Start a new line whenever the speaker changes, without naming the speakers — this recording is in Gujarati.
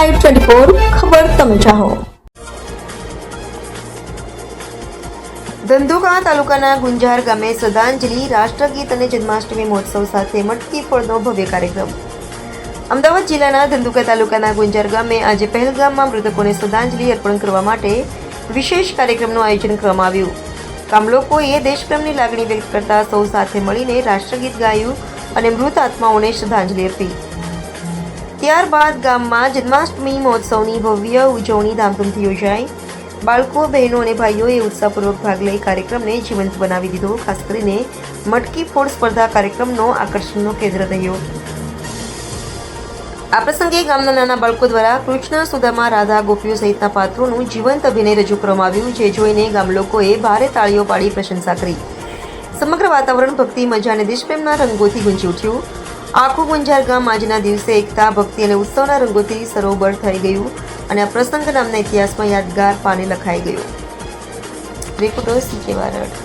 લાઈવ ટ્વેન્ટી ફોર ખબર તમે ચાહો. ધંધુકા તાલુકાના ગુંજાર ગામે શ્રદ્ધાંજલિ, રાષ્ટ્રગીત અને જન્માષ્ટમી મહોત્સવ સાથે મટકી ફળનો ભવ્ય કાર્યક્રમ. અમદાવાદ જિલ્લાના ધંધુકા તાલુકાના ગુંજાર ગામે આજે પહેલગામમાં મૃતકોને શ્રદ્ધાંજલિ અર્પણ કરવા માટે વિશેષ કાર્યક્રમનું આયોજન કરવામાં આવ્યું. ગામ લોકોએ દેશપ્રેમની લાગણી વ્યક્ત કરતા સૌ સાથે મળીને રાષ્ટ્રગીત ગાયું અને મૃત આત્માઓને શ્રદ્ધાંજલિ આપી ત્યારબાદ ગામમાં જન્માષ્ટમી મહોત્સવની ભવ્ય ઉજવણી ધામધૂમથી યોજાઈ. બાળકો, બહેનો અને ભાઈઓએ ઉત્સાહપૂર્વક ભાગ લઈ કાર્યક્રમને જીવંત બનાવી દીધો. ખાસ કરીને મટકી ફોડ સ્પર્ધા કાર્યક્રમનો આકર્ષણનો કેન્દ્ર રહ્યો. આ પ્રસંગે ગામના નાના બાળકો દ્વારા કૃષ્ણ સુદામા, રાધા, ગોપીઓ સહિતના પાત્રોનું જીવંત અભિનય રજૂ કરવામાં આવ્યું, જે જોઈને ગામ લોકોએ ભારે તાળીઓ પાડી પ્રશંસા કરી. સમગ્ર વાતાવરણ, ભક્તિ, મજા અને દેશપ્રેમના રંગોથી ગુંજી ઉઠ્યું. આખું ગુંજાર ગામ આજના દિવસે એકતા, ભક્તિ અને ઉત્સવના રંગોથી સરોવર થઈ ગયું અને આ પ્રસંગ નામના ઇતિહાસમાં યાદગાર પાને લખાઈ ગયું. રિપોર્ટર સી કે વારડ